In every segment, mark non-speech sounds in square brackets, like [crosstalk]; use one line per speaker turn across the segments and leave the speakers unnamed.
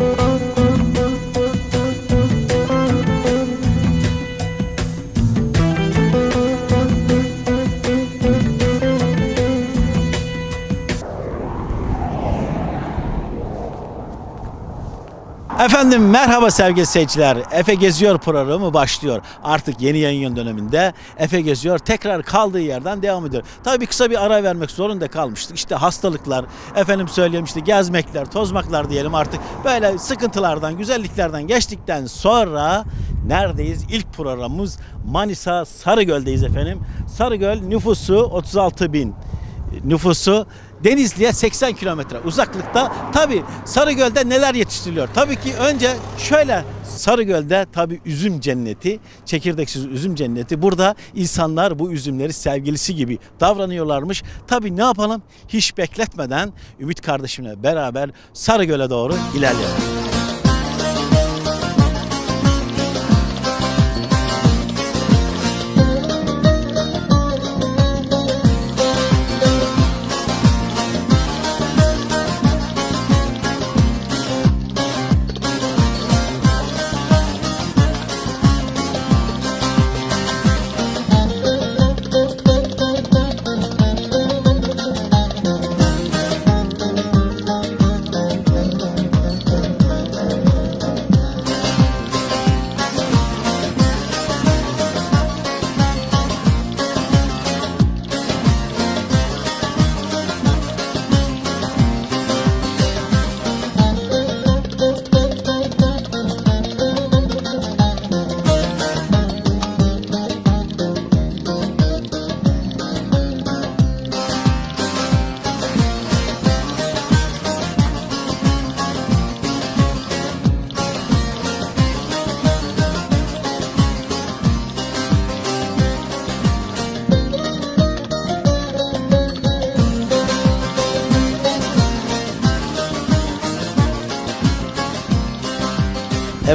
Bye. Efendim merhaba sevgili seyirciler. Efe Geziyor programı başlıyor. Artık yeni yayın döneminde Efe Geziyor tekrar kaldığı yerden devam ediyor. Tabii kısa bir ara vermek zorunda kalmıştık. İşte hastalıklar, efendim söyleyeyim gezmekler, tozmaklar diyelim artık. Böyle sıkıntılardan, güzelliklerden geçtikten sonra neredeyiz? İlk programımız Manisa Sarıgöl'deyiz efendim. Sarıgöl nüfusu 36 bin nüfusu Denizli'ye 80 kilometre uzaklıkta. Tabi Sarıgöl'de neler yetiştiriliyor? Tabii ki önce şöyle Sarıgöl'de tabi üzüm cenneti, çekirdeksiz üzüm cenneti. Burada insanlar bu üzümleri sevgilisi gibi davranıyorlarmış. Tabi ne yapalım? Hiç bekletmeden Ümit kardeşimle beraber Sarıgöl'e doğru ilerleyelim.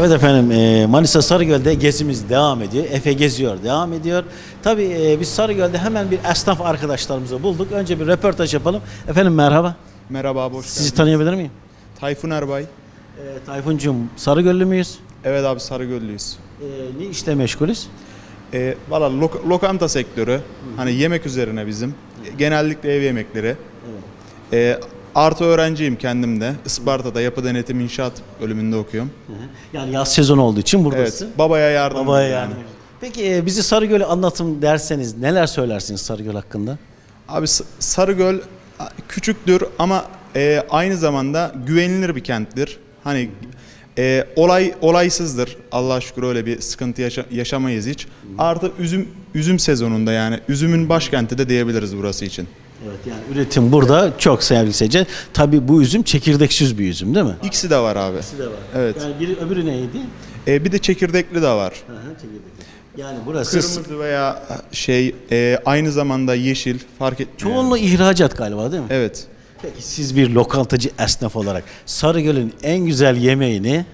Evet efendim e, Manisa Sarıgöl'de gezimiz devam ediyor. Efe geziyor devam ediyor. Tabii e, biz Sarıgöl'de hemen bir esnaf arkadaşlarımızı bulduk. Önce bir röportaj yapalım. Efendim merhaba.
Merhaba abi hoş
Sizi tanıyabilir miyim?
Tayfun Erbay.
E, Tayfuncuğum Sarıgöllü müyüz?
Evet abi Sarıgöllüyüz.
E, ne işle meşgulüz?
Ee, Valla lok- lokanta sektörü hani yemek üzerine bizim. Genellikle ev yemekleri. Ee, artı öğrenciyim kendim de. Isparta'da yapı denetim inşaat bölümünde okuyorum.
Yani yaz sezonu olduğu için buradasın.
Evet babaya yardım
Babaya
yani.
yani. Peki e, bizi Sarıgöl'ü anlatım derseniz neler söylersiniz Sarıgöl hakkında?
Abi S- Sarıgöl a, küçüktür ama e, aynı zamanda güvenilir bir kenttir. Hani e, olay olaysızdır. Allah'a şükür öyle bir sıkıntı yaşa- yaşamayız hiç. Artı üzüm üzüm sezonunda yani üzümün başkenti de diyebiliriz burası için.
Evet yani üretim burada çok sevgili seyirciler. Tabii bu üzüm çekirdeksiz bir üzüm değil mi?
İkisi de var abi.
de var.
Evet.
Yani biri öbürü neydi?
E, bir de çekirdekli de var.
Hı hı, çekirdekli. Yani burası
Kırmızı veya şey e, aynı zamanda yeşil fark etmiyor.
çoğunluğu ihracat galiba değil mi?
Evet.
Peki siz bir lokantacı esnaf olarak Sarıgöl'ün en güzel yemeğini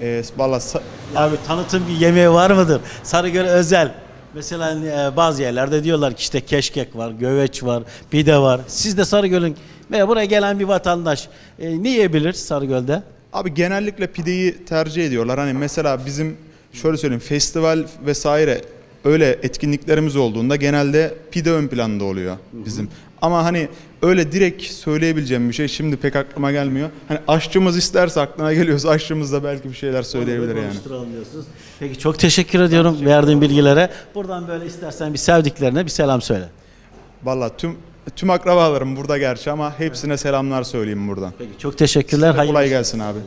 E, Valla sa-
abi tanıtım bir yemeği var mıdır? Sarıgöl özel. Mesela e, bazı yerlerde diyorlar ki işte keşkek var, göveç var, pide var. Siz de Sarıgöl'ün veya buraya gelen bir vatandaş e, ne yiyebilir Sarıgöl'de?
Abi genellikle pideyi tercih ediyorlar. Hani mesela bizim şöyle söyleyeyim festival vesaire öyle etkinliklerimiz olduğunda genelde pide ön planda oluyor bizim. Ama hani öyle direkt söyleyebileceğim bir şey şimdi pek aklıma gelmiyor. Hani aşçımız isterse aklına geliyorsa aşçımız da belki bir şeyler söyleyebilir yani.
Konuşturalım diyorsunuz. Peki çok teşekkür ediyorum verdiğin bilgilere. Buradan böyle istersen bir sevdiklerine bir selam söyle.
Valla tüm tüm akrabalarım burada gerçi ama hepsine selamlar söyleyeyim buradan.
Peki çok teşekkürler. Hayırlı
Kolay gelsin abi.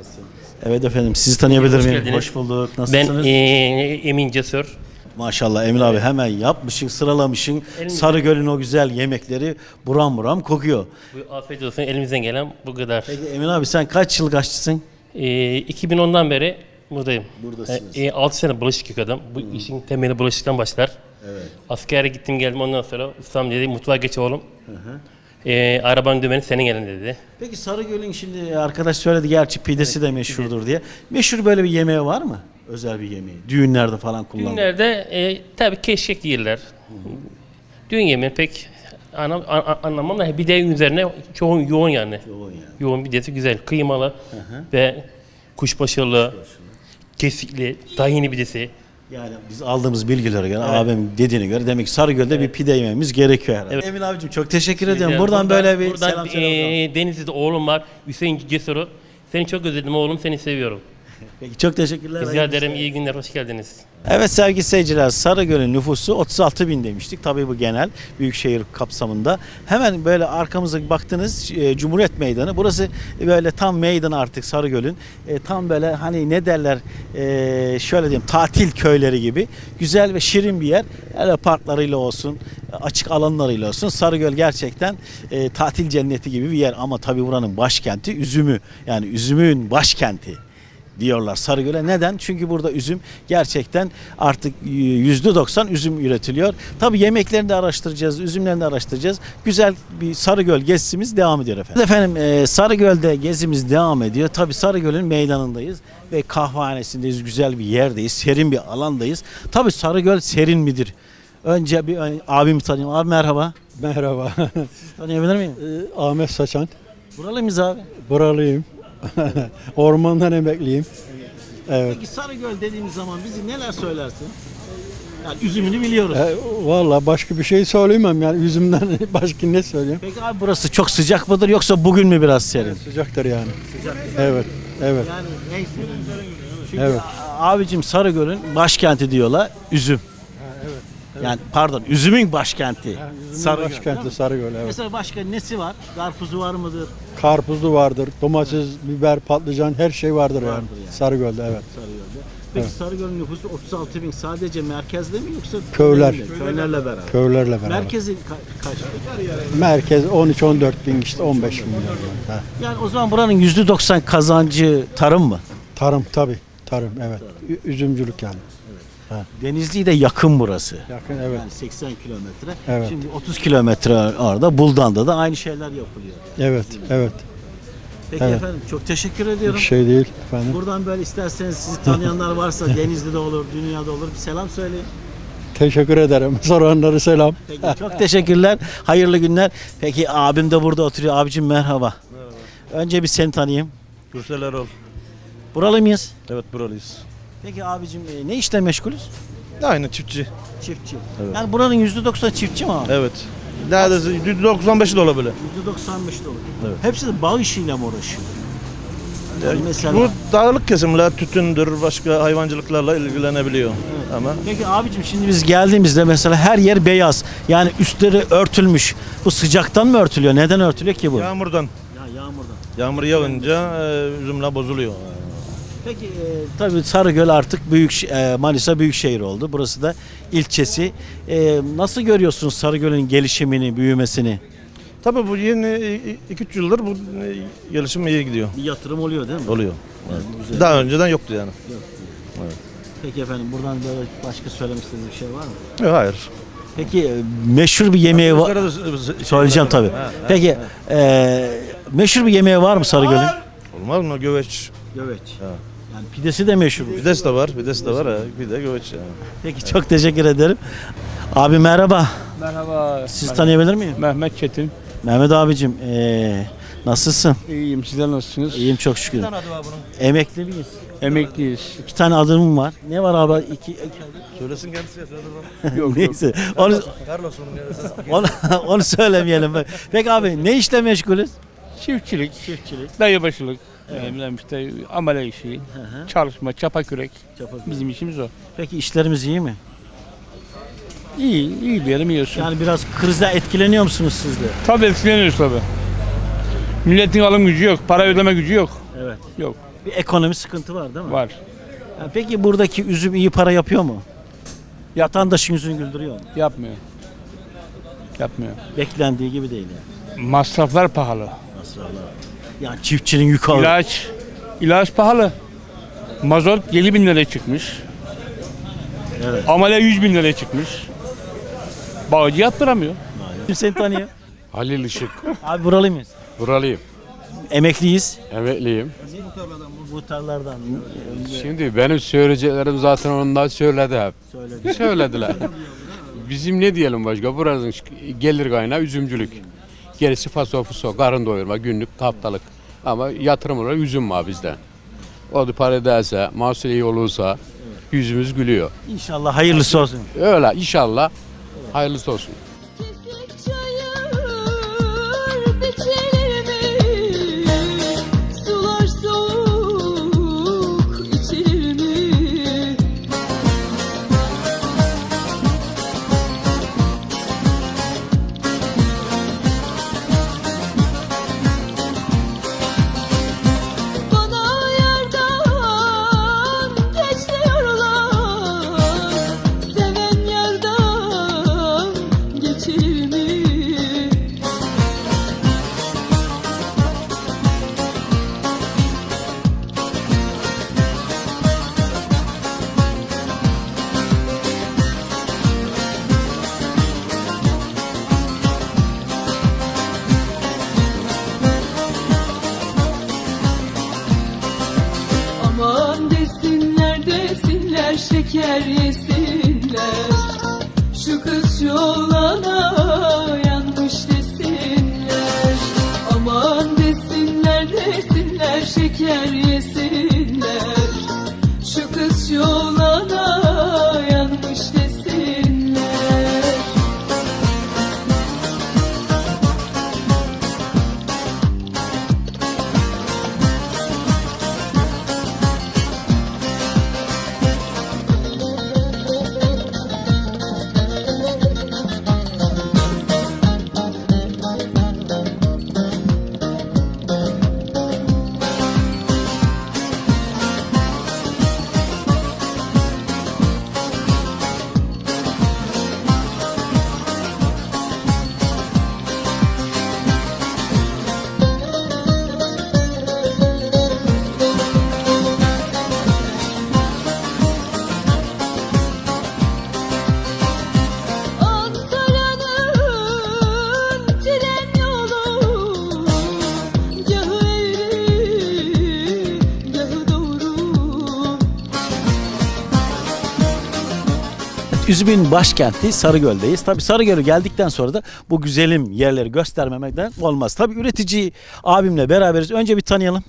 Evet efendim sizi tanıyabilir miyim? Hoş bulduk.
Ben
Nasılsınız?
eee, Emin Cesur.
Maşallah Emin abi hemen yapmışsın, sıralamışsın.
Elimizde-
Sarıgöl'ün o güzel yemekleri buram buram kokuyor.
Bu afiyet olsun elimizden gelen bu kadar.
Peki Emin abi sen kaç yıl kaççısın?
Eee, 2010'dan beri buradayım.
Buradasınız.
Eee, 6 sene bulaşık yıkadım. Bu işin temeli bulaşıktan başlar. Evet. Askere gittim geldim ondan sonra ustam dedi mutfağa geç oğlum. Eee arabanın dümeni senin elin dedi.
Peki Sarıgöl'ün şimdi arkadaş söyledi gerçi pidesi de meşhurdur diye. Meşhur böyle bir yemeği var mı? Özel bir yemeği. Düğünlerde falan kullanılır.
Düğünlerde eee tabi keşkek yerler. Düğün yemeği pek anlam, an- an- anlamam da bir de üzerine çoğun yoğun yani.
Yoğun yani.
Yoğun bir desi güzel, kıymalı ve kuşbaşılı, kesikli, tahini pidesi.
Yani biz aldığımız bilgilere göre, abim dediğine göre demek Sarıgöl'de bir pide yememiz gerekiyor herhalde.
Evet.
Emin abicim çok teşekkür ediyorum.
Yani
Buradan, böyle bir
buradan,
selam selam.
eee, Denizli'de oğlum var. Hüseyin Cesur'u. Seni çok özledim oğlum. Seni seviyorum.
Peki çok teşekkürler.
Rica ederim. iyi günler. Hoş geldiniz.
Evet sevgili seyirciler Sarıgöl'ün nüfusu 36 bin demiştik. Tabii bu genel büyükşehir kapsamında. Hemen böyle arkamıza baktınız e, Cumhuriyet Meydanı. Burası böyle tam meydan artık Sarıgöl'ün. E, tam böyle hani ne derler e, şöyle diyeyim tatil köyleri gibi. Güzel ve şirin bir yer. Hele parklarıyla olsun açık alanlarıyla olsun. Sarıgöl gerçekten e, tatil cenneti gibi bir yer. Ama tabii buranın başkenti Üzümü. Yani Üzüm'ün başkenti diyorlar Sarıgöl'e. Neden? Çünkü burada üzüm gerçekten artık %90 üzüm üretiliyor. Tabii yemeklerini de araştıracağız, üzümlerini de araştıracağız. Güzel bir Sarıgöl gezimiz devam ediyor efendim. Efendim e, Sarıgöl'de gezimiz devam ediyor. Tabii Sarıgöl'ün meydanındayız ve kahvehanesindeyiz. Güzel bir yerdeyiz, serin bir alandayız. Tabii Sarıgöl serin midir? Önce bir abimi tanıyayım. Abi merhaba.
Merhaba.
Tanıyabilir miyim?
Ee, Ahmet Saçan.
Buralı mıyız abi?
Buralıyım. [laughs] Ormandan emekliyim. Evet.
Peki Sarıgöl dediğimiz zaman bizi neler söylersin? Yani üzümünü biliyoruz.
E, Valla başka bir şey söyleyemem yani üzümden [laughs] başka ne söyleyeyim.
Peki abi burası çok sıcak mıdır yoksa bugün mü biraz serin?
Sıcaktır yani. Evet. Evet.
Yani neyse. Çünkü
Evet.
a- abicim Sarıgöl'ün başkenti diyorlar üzüm. Yani pardon üzümün başkenti. Sarıgöl.
Başkenti Sarıgöl evet.
Mesela başka nesi var? Karpuzu var mıdır?
Karpuzlu vardır, domates, biber, patlıcan her şey vardır yani.
Vardır yani.
Sarıgöl'de evet.
Sarıgöl'de. Peki Sarıgöl'ün nüfusu 36 bin sadece merkezde mi yoksa
Köyler.
köylerle- Köylerle beraber.
Köylerle beraber.
Merkezi ka- kaç?
Merkez 13-14 bin işte 15 bin. yani. Ha.
Yani o zaman buranın %90 kazancı tarım mı?
Tarım tabi. Tarım evet. Ü- Üzümcülük yani.
Denizli'ye de yakın burası.
Yakın evet.
Yani 80 kilometre.
Evet.
Şimdi 30 kilometre orada Buldan'da da aynı şeyler yapılıyor.
Evet. Evet.
Peki
Evet.
efendim çok teşekkür
Bir
ediyorum.
şey değil efendim.
Buradan böyle isterseniz sizi tanıyanlar varsa [laughs] Denizli'de olur, dünyada olur bir selam söyleyin.
Teşekkür ederim. [laughs] Soranları selam.
Peki, çok teşekkürler. Hayırlı günler. Peki abim de burada oturuyor. Abicim merhaba. Önce bir seni tanıyayım.
Gürsel Erol.
Buralı mıyız?
Evet buralıyız.
Peki abicim e, ne işle meşgulüz?
Aynı çiftçi.
Çiftçi.
Evet.
Yani buranın %90 çiftçi mi abi?
Evet. Neredeyse %95'i de olabilir.
%95 dolu.
Evet.
Hepsi de bağ işiyle mi uğraşıyor? Yani mesela...
Bu dağlık kesimler tütündür, başka hayvancılıklarla ilgilenebiliyor. Ama
Peki abicim şimdi biz geldiğimizde mesela her yer beyaz. Yani üstleri örtülmüş. Bu sıcaktan mı örtülüyor? Neden örtülüyor ki bu?
yağmurdan,
Ya yağmurdan.
yağmur yağınca e, üzümler bozuluyor.
Peki e, tabii Sarıgöl artık büyük e, Manisa büyükşehir oldu. Burası da ilçesi. E, nasıl görüyorsunuz Sarıgöl'ün gelişimini, büyümesini?
Tabii bu yeni 2-3 yıldır bu e, gelişim iyi gidiyor.
Bir yatırım oluyor değil mi?
Oluyor. Daha önceden yoktu yani.
Peki efendim buradan böyle başka söylemek istediğiniz bir şey var mı?
Yok hayır.
Peki e, meşhur bir yemeği var. Söyleyeceğim tabii. Peki e, meşhur bir yemeği var mı Sarıgöl'ün?
Olmaz mı göveç?
Göveç.
Ha.
Yani pidesi de meşhur.
Pidesi de var, pidesi de var ha. Bir de göveç yani.
Peki çok teşekkür ederim. Abi merhaba.
Merhaba.
Siz tanıyabilir miyim?
Mehmet Çetin.
Mehmet abicim ee, nasılsın?
İyiyim. Sizler nasılsınız?
İyiyim çok şükür. Emekli miyiz?
Emekliyiz.
İki tane adımım var. Ne var abi? İki, iki
Söylesin kendisi ya. [laughs]
Yok yok.
Neyse. Onu,
Carlos'un kendisi. [laughs]
onu, onu söylemeyelim. Peki abi ne işle meşgulüz?
Çiftçilik,
Çiftçilik.
dayıbaşılık, ee, işte amele işi, çalışma, çapa kürek. Bizim işimiz o.
Peki işlerimiz iyi mi?
İyi, iyi diyelim yiyorsun.
Yani biraz krizde etkileniyor musunuz siz de?
Tabii etkileniyoruz tabii. Milletin alım gücü yok, para ödeme gücü yok.
Evet.
Yok,
Bir ekonomi sıkıntı var değil mi?
var.
Yani peki buradaki üzüm iyi para yapıyor mu? Vatandaşın yüzünü güldürüyor mu?
Yapmıyor. Yapmıyor.
Beklendiği gibi değil yani.
Masraflar pahalı.
Yani çiftçinin yükü ağır.
İlaç, ilaç pahalı. Mazot 7 bin liraya çıkmış.
Evet.
Amele 100 bin liraya çıkmış. Bağcı yaptıramıyor.
Kim seni tanıyor? [laughs]
Halil Işık.
Abi buralı mıyız?
Buralıyım.
Emekliyiz.
Emekliyim.
Bu muhtarlardan
Şimdi benim söyleyeceklerim zaten onlar söyledi hep.
söyledi.
Söylediler. [laughs] Bizim ne diyelim başka? Buranın gelir kaynağı üzümcülük. Gerisi faso fuso, karın doyurma, günlük, haftalık. Ama yatırım olarak üzüm var bizde. O da para ederse, mahsul iyi olursa yüzümüz gülüyor.
İnşallah hayırlısı olsun.
Öyle inşallah hayırlısı olsun.
Üzüm'ün başkenti Sarıgöl'deyiz. Tabii Sarıgöl'e geldikten sonra da bu güzelim yerleri göstermemekten olmaz. Tabii üretici abimle beraberiz. Önce bir tanıyalım.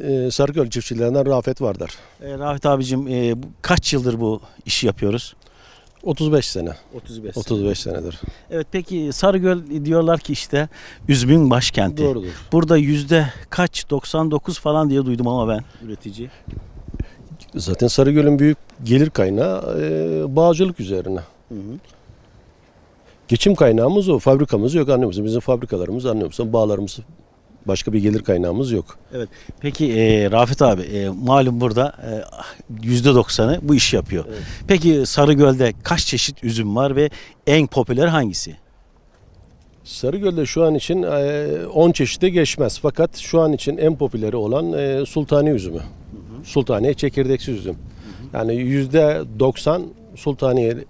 Ee, Sarıgöl çiftçilerinden Rafet Vardar.
Ee, Rafet abicim e, kaç yıldır bu işi yapıyoruz?
35 sene.
35.
35 senedir.
Evet peki Sarıgöl diyorlar ki işte üzümün başkenti.
Doğrudur.
Burada yüzde kaç 99 falan diye duydum ama ben üretici.
Zaten Sarıgöl'ün büyük gelir kaynağı e, bağcılık üzerine. Geçim kaynağımız o. Fabrikamız yok anlıyor musun? Bizim fabrikalarımız anlıyor musun? Bağlarımız başka bir gelir kaynağımız yok.
Peki e, Rafet abi e, malum burada e, yüzde 90'ı bu işi yapıyor. Peki Sarıgöl'de kaç çeşit üzüm var ve en popüler hangisi?
Sarıgöl'de şu an için e, 10 çeşide geçmez. Fakat şu an için en popüleri olan e, sultani üzümü. Sultaniye çekirdeksiz üzüm. Yani yüzde 90 sultaniyedir.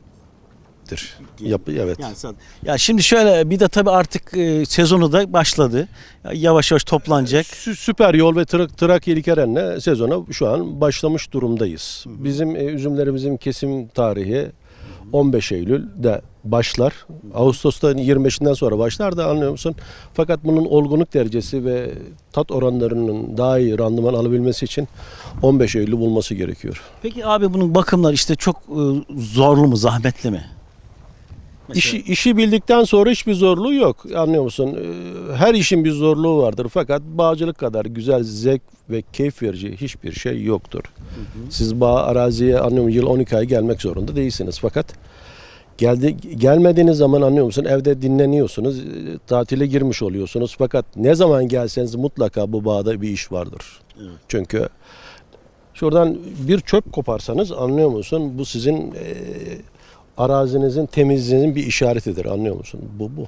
Yap, evet.
Yani sen- ya şimdi şöyle bir de tabii artık e, sezonu da başladı. Ya Yavaş yavaş toplanacak.
Sü- Süper Yol ve Trak Trakya İlkeren'le sezona şu an başlamış durumdayız. Bizim e, üzümlerimizin kesim tarihi 15 Eylül'de başlar. Ağustos'ta 25'inden sonra başlar da anlıyor musun? Fakat bunun olgunluk derecesi ve tat oranlarının daha iyi randıman alabilmesi için 15 Eylül'ü bulması gerekiyor.
Peki abi bunun bakımları işte çok e, zorlu mu, zahmetli mi?
İşi, işi bildikten sonra hiçbir zorluğu yok. Anlıyor musun? Ee, Her işin bir zorluğu vardır. Fakat bağcılık kadar güzel, zevk ve keyif verici hiçbir şey yoktur. Siz bağ araziye anlıyorum yıl 12 ay gelmek zorunda değilsiniz. Fakat geldi gelmediğiniz zaman anlıyor musun? Evde dinleniyorsunuz. e, Tatile girmiş oluyorsunuz. Fakat ne zaman gelseniz mutlaka bu bağda bir iş vardır. Çünkü şuradan bir çöp koparsanız anlıyor musun? Bu sizin e, arazinizin temizliğinin bir işaretidir anlıyor musun? Bu bu.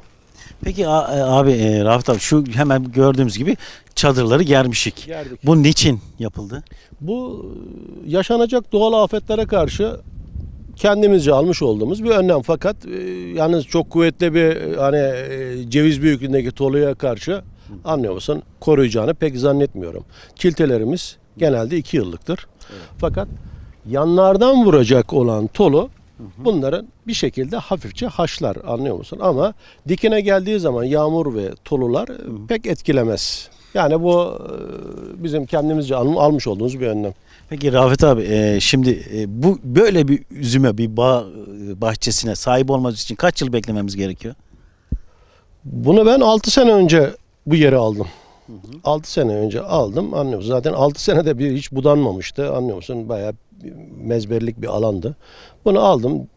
Peki e, abi e, Rafet abi şu hemen gördüğümüz gibi çadırları germişik.
Gerdik.
Bu niçin yapıldı?
Bu e, yaşanacak doğal afetlere karşı kendimizce almış olduğumuz bir önlem fakat e, yalnız çok kuvvetli bir hani e, ceviz büyüklüğündeki toluya karşı anlıyor musun koruyacağını pek zannetmiyorum. Çiltelerimiz genelde iki yıllıktır. Fakat yanlardan vuracak olan tolu bunların bir şekilde hafifçe haşlar anlıyor musun? Ama dikine geldiği zaman yağmur ve tolular pek etkilemez. Yani bu e, bizim kendimizce al- almış olduğumuz bir önlem.
Peki Rafet abi e, şimdi e, bu böyle bir üzüme bir bağ e, bahçesine sahip olmamız için kaç yıl beklememiz gerekiyor?
Bunu ben 6 sene önce bu yeri aldım. 6 sene önce aldım anlıyorsun. Zaten 6 senede bir hiç budanmamıştı anlıyorsun. Bayağı bir mezberlik bir alandı. Bunu aldım,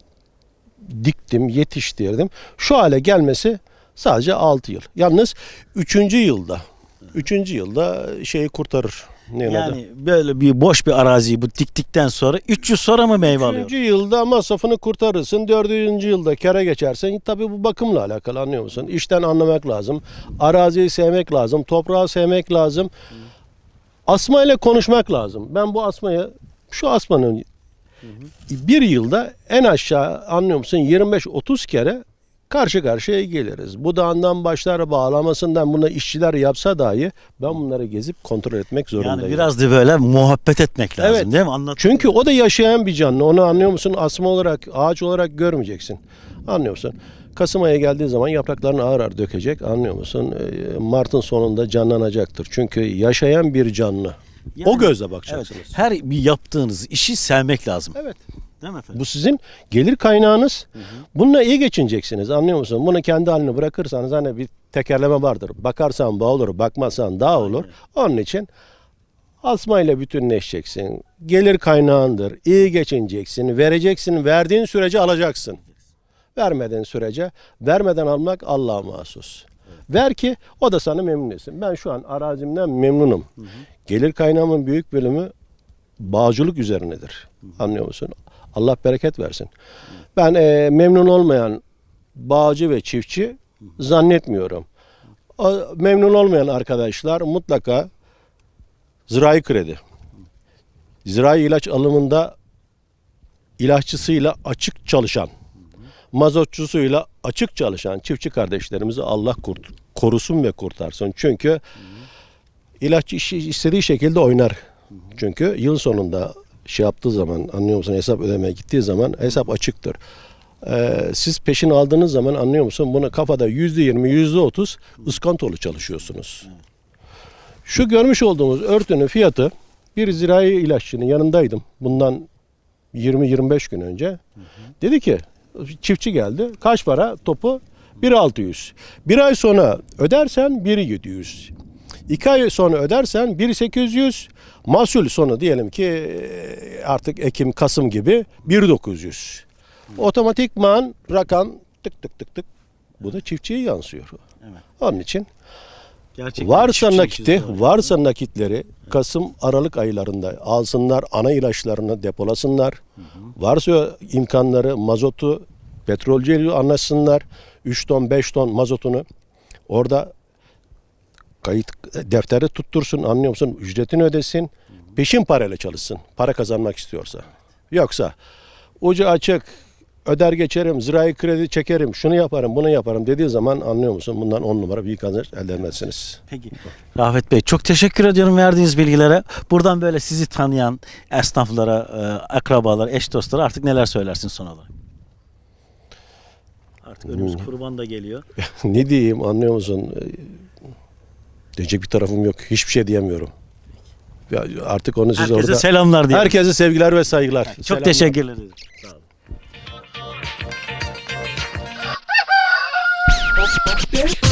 diktim, yetiştirdim. Şu hale gelmesi sadece 6 yıl. Yalnız 3. yılda 3. yılda şeyi kurtarır. Ne adı?
Yani böyle bir boş bir araziyi bu diktikten sonra 3 yıl sonra mı meyve alıyor?
Üçüncü yılda masrafını kurtarırsın. Dördüncü yılda kere geçersen tabii bu bakımla alakalı anlıyor musun? İşten anlamak lazım. Araziyi sevmek lazım. Toprağı sevmek lazım. Asma ile konuşmak lazım. Ben bu asmayı şu asmanın bir yılda en aşağı anlıyor musun 25-30 kere karşı karşıya geliriz. Bu dağından başlar bağlamasından bunu işçiler yapsa dahi ben bunları gezip kontrol etmek zorundayım.
Yani biraz da böyle muhabbet etmek lazım
Evet.
değil mi? Anlat.
Çünkü o da yaşayan bir canlı. Onu anlıyor musun? Asma olarak, ağaç olarak görmeyeceksin. Anlıyor musun? Kasım ayı geldiği zaman yapraklarını ağır ağır dökecek. Anlıyor musun? Ee, Mart'ın sonunda canlanacaktır. Çünkü yaşayan bir canlı.
Yani-
o gözle
Evet,
bakacaksınız.
her bir yaptığınız işi sevmek lazım.
Evet.
Değil mi efendim?
Bu sizin gelir kaynağınız. Bununla iyi geçineceksiniz. Anlıyor musun? Bunu kendi haline bırakırsanız hani bir tekerleme vardır. Bakarsan bağ olur, bakmazsan dağ olur. Onun için asmayla bütünleşeceksin. Gelir kaynağındır. İyi geçineceksin. Vereceksin. Verdiğin sürece alacaksın. Vermeden sürece, vermeden almak Allah'a mahsus. Ver ki o da sana memnun etsin. Ben şu an arazimden memnunum. Gelir kaynağımın büyük bölümü bağcılık üzerinedir. Anlıyor musun? Allah bereket versin. Ben e, memnun olmayan bağcı ve çiftçi zannetmiyorum. O, memnun olmayan arkadaşlar mutlaka zirai kredi. Zirai ilaç alımında ilaççısıyla açık çalışan, mazotçusuyla açık çalışan çiftçi kardeşlerimizi Allah kurt- korusun ve kurtarsın. Çünkü ilaççı işi istediği şekilde oynar. Çünkü yıl sonunda şey yaptığı zaman anlıyor musun hesap ödemeye gittiği zaman hesap açıktır. Ee, siz peşin aldığınız zaman anlıyor musun bunu kafada yüzde yirmi yüzde otuz ıskantolu çalışıyorsunuz. Şu görmüş olduğumuz örtünün fiyatı bir zirai ilaççının yanındaydım bundan 20-25 gün önce. Dedi ki çiftçi geldi kaç para topu 1.600. Bir ay sonra ödersen 1.700. İki ay sonra ödersen 1.800. Mahsul sonu diyelim ki e, artık Ekim, Kasım gibi 1.900. Otomatikman rakam tık tık tık tık. Bu da çiftçiye yansıyor. Onun için
Gerçekten
varsa nakiti, varsa nakitleri Kasım, Aralık aylarında alsınlar, ana ilaçlarını depolasınlar. Varsa imkanları mazotu, petrolcüyle anlaşsınlar. 3 ton, 5 ton mazotunu orada kayıt defteri tuttursun, anlıyor musun? Ücretini ödesin. Peşin parayla çalışsın. Para kazanmak istiyorsa. Yoksa ucu açık, öder geçerim, zirai kredi çekerim, şunu yaparım, bunu yaparım dediği zaman anlıyor musun? Bundan on numara büyük kazanç elde etmezsiniz.
Peki. Rafet Bey çok teşekkür ediyorum verdiğiniz bilgilere. Buradan böyle sizi tanıyan esnaflara, e, akrabalara, eş dostlara artık neler söylersin son olarak? Artık önümüz kurban da geliyor. [laughs]
ne diyeyim anlıyor musun? Ee, Diyecek bir tarafım yok. Hiçbir şey diyemiyorum. Ya artık onu siz
Herkese
orada...
selamlar diye.
Herkese sevgiler ve saygılar.
Çok
Selamlar.
teşekkür ederim. Sağ olun.
Here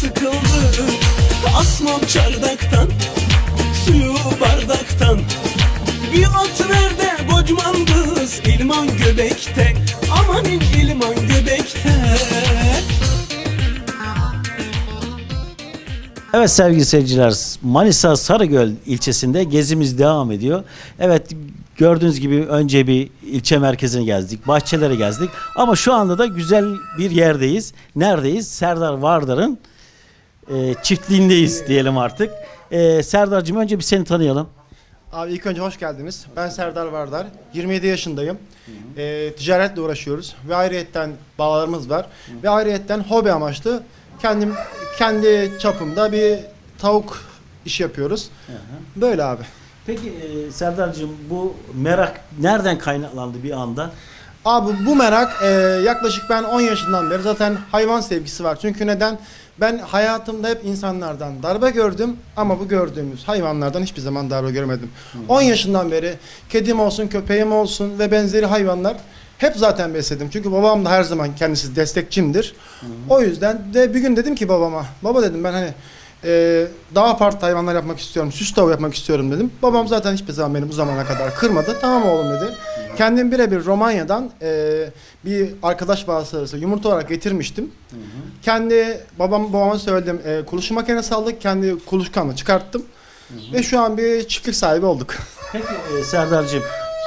sıkıldı Asmam çardaktan Suyu bardaktan Bir ot ver de bocman kız İlman göbekte Amanin ilman göbekte
Evet sevgili seyirciler Manisa Sarıgöl ilçesinde gezimiz devam ediyor. Evet gördüğünüz gibi önce bir ilçe merkezine gezdik, bahçelere gezdik ama şu anda da güzel bir yerdeyiz. Neredeyiz? Serdar Vardar'ın e, çiftliğindeyiz diyelim artık. E, Serdar'cığım önce bir seni tanıyalım.
Abi ilk önce hoş geldiniz. Ben Serdar Vardar. 27 yaşındayım. Ee, ticaretle uğraşıyoruz ve ayrıyetten bağlarımız var. Ve ayrıyetten hobi amaçlı kendim kendi çapımda bir tavuk işi yapıyoruz. Böyle abi.
Peki e, Serdar'cığım bu merak nereden kaynaklandı bir anda?
Abi bu merak e, yaklaşık ben 10 yaşından beri zaten hayvan sevgisi var. Çünkü neden? Ben hayatımda hep insanlardan darbe gördüm ama bu gördüğümüz hayvanlardan hiçbir zaman darbe görmedim. 10 yaşından beri kedim olsun, köpeğim olsun ve benzeri hayvanlar hep zaten besledim. Çünkü babam da her zaman kendisi destekçimdir. O yüzden de bir gün dedim ki babama, baba dedim ben hani e, daha farklı hayvanlar yapmak istiyorum, süs tavuğu yapmak istiyorum dedim. Babam zaten hiçbir zaman beni bu zamana kadar kırmadı. Tamam oğlum dedi. Kendim birebir Romanya'dan e, bir arkadaş vasıtası yumurta olarak getirmiştim. Kendi babam babama söyledim. E, kuluçka makinesi aldık. Kendi kuluçkamla çıkarttım. Ve şu an bir çiftlik sahibi olduk. [laughs]
Peki e, Serdar'cığım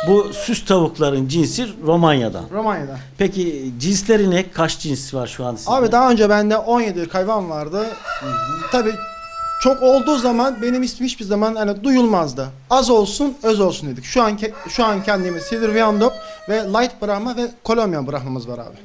bu süs tavukların cinsi Romanya'dan.
Romanya'da.
Peki cinsleri ne? Kaç cins var şu an sizde?
Abi daha önce bende 17 hayvan vardı. Tabii çok olduğu zaman benim ismim hiçbir zaman hani duyulmazdı. Az olsun, öz olsun dedik. Şu an şu an kendimiz Silver Viandop ve Light Brahma ve Kolombiyan Brahma'mız var abi.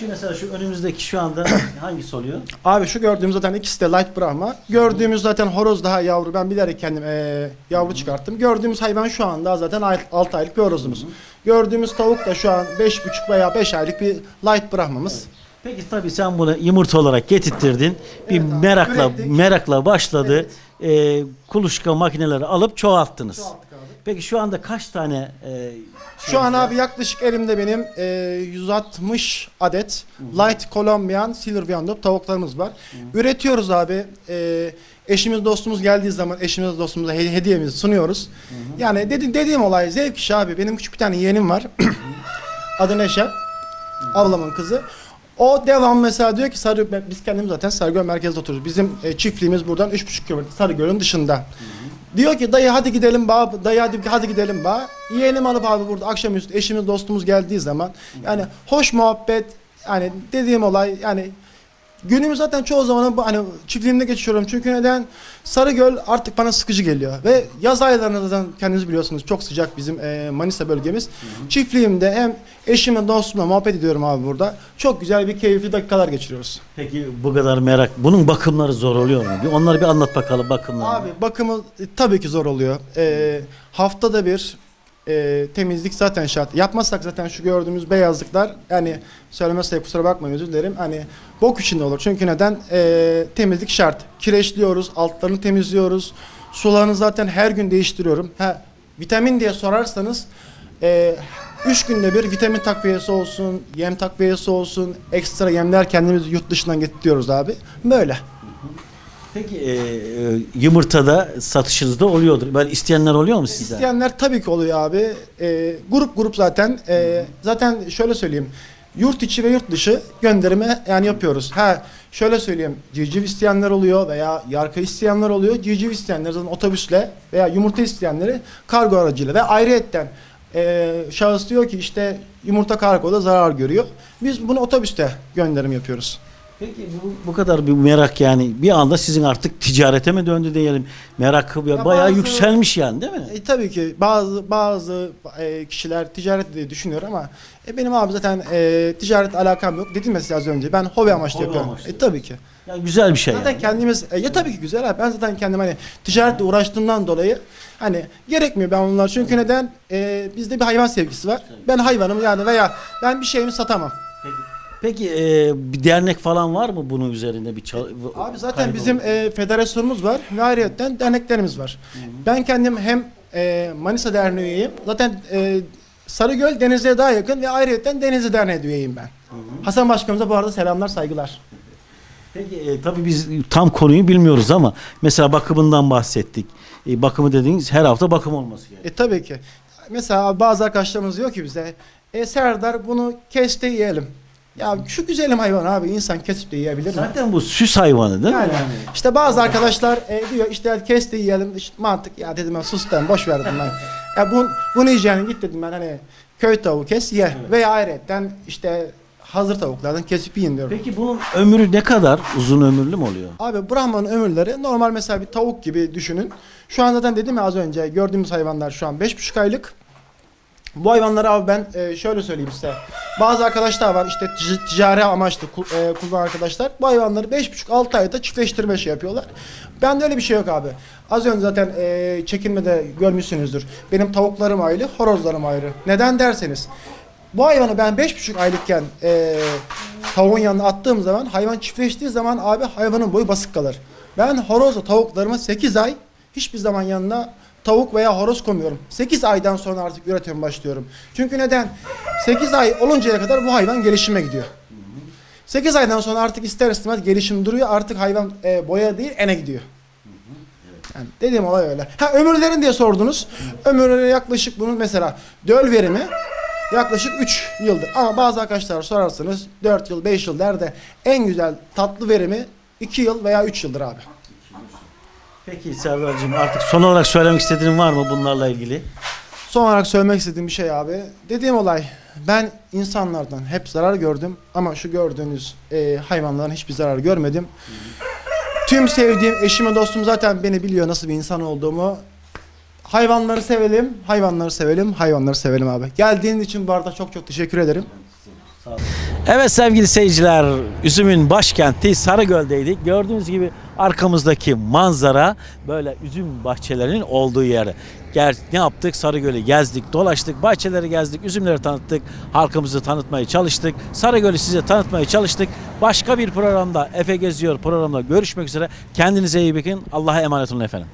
Şu mesela şu önümüzdeki şu anda [coughs] hangisi oluyor?
Abi şu gördüğümüz zaten ikisi de Light Brahma. Gördüğümüz zaten horoz daha yavru. Ben bilerek kendim eee, yavru çıkarttım. Gördüğümüz hayvan şu anda zaten 6 aylık bir horozumuz. Gördüğümüz tavuk da şu an 5,5 veya 5 aylık bir Light Brahma'mız.
Peki tabii sen bunu yumurta olarak getirttirdin. Bir
Evet abi,
merakla
ürettik.
merakla başladı. Ee, kuluçka makineleri alıp çoğalttınız.
Çoğalttık abi.
Peki şu anda kaç tane e,
Şu an abi yaklaşık elimde benim eee, 160 adet Light Colombian Silver Viandop tavuklarımız var. Üretiyoruz abi. Eee, eşimiz dostumuz geldiği zaman eşimiz dostumuza he- hediyemizi sunuyoruz. Yani dedi, dediğim olay zevk işi abi. Benim küçük bir tane yeğenim var. [coughs] Adı Neşe. Ablamın kızı. O devam mesela diyor ki Sarı biz kendimiz zaten Sarıgöl merkezde oturuyoruz. Bizim e, çiftliğimiz buradan 3,5 kilometre Sarıgöl'ün dışında. Diyor ki dayı hadi gidelim bağ, dayı hadi, hadi gidelim bağ. Yeğenim alıp abi burada akşamüstü eşimiz dostumuz geldiği zaman yani hoş muhabbet yani dediğim olay yani Günümüz zaten çoğu zaman bu hani çiftliğimde geçiyorum çünkü neden Sarıgöl artık bana sıkıcı geliyor ve yaz aylarında zaten kendiniz biliyorsunuz çok sıcak bizim e, Manisa bölgemiz. Çiftliğimde hem eşimle dostumla muhabbet ediyorum abi burada. Çok güzel bir keyifli dakikalar geçiriyoruz.
Peki bu kadar merak. Bunun bakımları zor oluyor mu? Bir onları bir anlat bakalım bakımları.
Abi bakımı e, tabii ki zor oluyor. E, haftada bir e, temizlik zaten şart. Yapmazsak zaten şu gördüğümüz beyazlıklar yani söylemezsek kusura bakmayın özür dilerim. Hani bok içinde olur. Çünkü neden? E, temizlik şart. Kireçliyoruz, altlarını temizliyoruz. Sularını zaten her gün değiştiriyorum. Ha, vitamin diye sorarsanız e, üç günde bir vitamin takviyesi olsun, yem takviyesi olsun, ekstra yemler kendimiz yurt dışından getiriyoruz abi. Böyle.
Peki e, e, yumurtada satışınızda oluyordur. Böyle isteyenler oluyor mu sizden?
İsteyenler tabii ki oluyor abi. Ee, grup grup zaten. Ee, zaten şöyle söyleyeyim. Yurt içi ve yurt dışı gönderime yani yapıyoruz. Ha şöyle söyleyeyim. Civciv isteyenler oluyor veya yarka isteyenler oluyor. Civciv isteyenler zaten otobüsle veya yumurta isteyenleri kargo aracıyla ve ayrıyetten e, şahıs diyor ki işte yumurta kargoda zarar görüyor. Biz bunu otobüste gönderim yapıyoruz.
Peki bu, bu kadar bir merak yani bir anda sizin artık ticarete mi döndü diyelim. Merak
Ya
bayağı
bazı-
yükselmiş yani değil mi?
E, tabii ki bazı bazı e, kişiler ticaret diye düşünüyor ama e, benim abi zaten e, ticaret alakam yok. Dedim ya size az önce ben hobi amaçlı
Hobi
yapıyorum.
amaçlı.
E, tabii ki.
Yani güzel bir şey
Zaten
yani.
kendimiz e, ya tabii ki güzel abi. Ben zaten kendim hani ticaretle uğraştığımdan dolayı hani gerekmiyor ben bunlar. Çünkü neden? E, bizde bir hayvan sevgisi var. Ben hayvanım yani veya ben bir şeyimi satamam.
Peki e, bir dernek falan var mı bunun üzerinde bir çal-
Abi zaten
kaygı
bizim e, federasyonumuz var ve ayrıyetten derneklerimiz var. Ben kendim hem e, Manisa Derneği üyeyim. Zaten e, Sarıgöl Denizli'ye daha yakın ve ayrıyetten Denizli Derneği üyeyim ben. Hasan Başkanımıza bu arada selamlar, saygılar.
Peki e, tabii biz tam konuyu bilmiyoruz ama mesela bakımından bahsettik. E, bakımı dediğiniz her hafta bakım olması gerekiyor.
E tabii ki. Mesela bazı arkadaşlarımız diyor ki bize e Serdar bunu kes de yiyelim. Ya şu güzelim hayvan abi insan kesip de yiyebilir mi?
Zaten bu süs hayvanı değil mi?
Yani, işte bazı arkadaşlar e, diyor işte kes de yiyelim. İşte mantık ya dedim ben sus dedim boş ver dedim ben. Ya bu, bunu yiyeceğine git dedim ben hani köy tavuğu kes ye. Veya ayrıyetten işte hazır tavuklardan kesip yiyin diyorum.
Peki bunun ömrü ne kadar? Uzun ömürlü mü oluyor?
Abi Brahman'ın ömürleri normal mesela bir tavuk gibi düşünün. Şu an zaten dedim ya az önce gördüğümüz hayvanlar şu an 5,5 aylık. Bu hayvanları abi ben e, şöyle söyleyeyim size. Bazı arkadaşlar var işte tic- ticari amaçlı e, kullanan arkadaşlar. Bu hayvanları 5,5-6 ayda çiftleştirme şey yapıyorlar. Bende öyle bir şey yok abi. Az önce zaten e, çekilmede görmüşsünüzdür. Benim tavuklarım ayrı, horozlarım ayrı. Neden derseniz. Bu hayvanı ben 5,5 aylıkken e, tavuğun yanına attığım zaman hayvan çiftleştiği zaman abi hayvanın boyu basık kalır. Ben horozla tavuklarımı 8 ay hiçbir zaman yanına tavuk veya horoz koymuyorum. 8 aydan sonra artık üretime başlıyorum. Çünkü neden? 8 ay oluncaya kadar bu hayvan gelişime gidiyor. 8 aydan sonra artık ister istemez gelişim duruyor. Artık hayvan e, boya değil ene gidiyor. Yani dediğim olay öyle. Ha ömürlerin diye sordunuz. Ömürleri yaklaşık bunun mesela döl verimi yaklaşık 3 yıldır. Ama bazı arkadaşlar sorarsanız 4 yıl 5 yıl der de en güzel tatlı verimi 2 yıl veya 3 yıldır abi.
Peki Serdar'cığım artık son olarak söylemek istediğin var mı bunlarla ilgili?
Son olarak söylemek istediğim bir şey abi. Dediğim olay ben insanlardan hep zarar gördüm ama şu gördüğünüz e, hayvanlardan hiçbir zarar görmedim. Tüm sevdiğim eşim ve dostum zaten beni biliyor nasıl bir insan olduğumu. Hayvanları sevelim, hayvanları sevelim, hayvanları sevelim abi. Geldiğin için bu arada çok çok teşekkür ederim.
Evet sevgili seyirciler, üzümün başkenti Sarıgöl'deydik. Gördüğünüz gibi arkamızdaki manzara böyle üzüm bahçelerinin olduğu yer. Gel, ne yaptık? Sarıgöl'ü gezdik, dolaştık, bahçeleri gezdik, üzümleri tanıttık, halkımızı tanıtmaya çalıştık. Sarıgöl'ü size tanıtmaya çalıştık. Başka bir programda Efe Geziyor programda görüşmek üzere. Kendinize iyi bakın. Allah'a emanet olun efendim.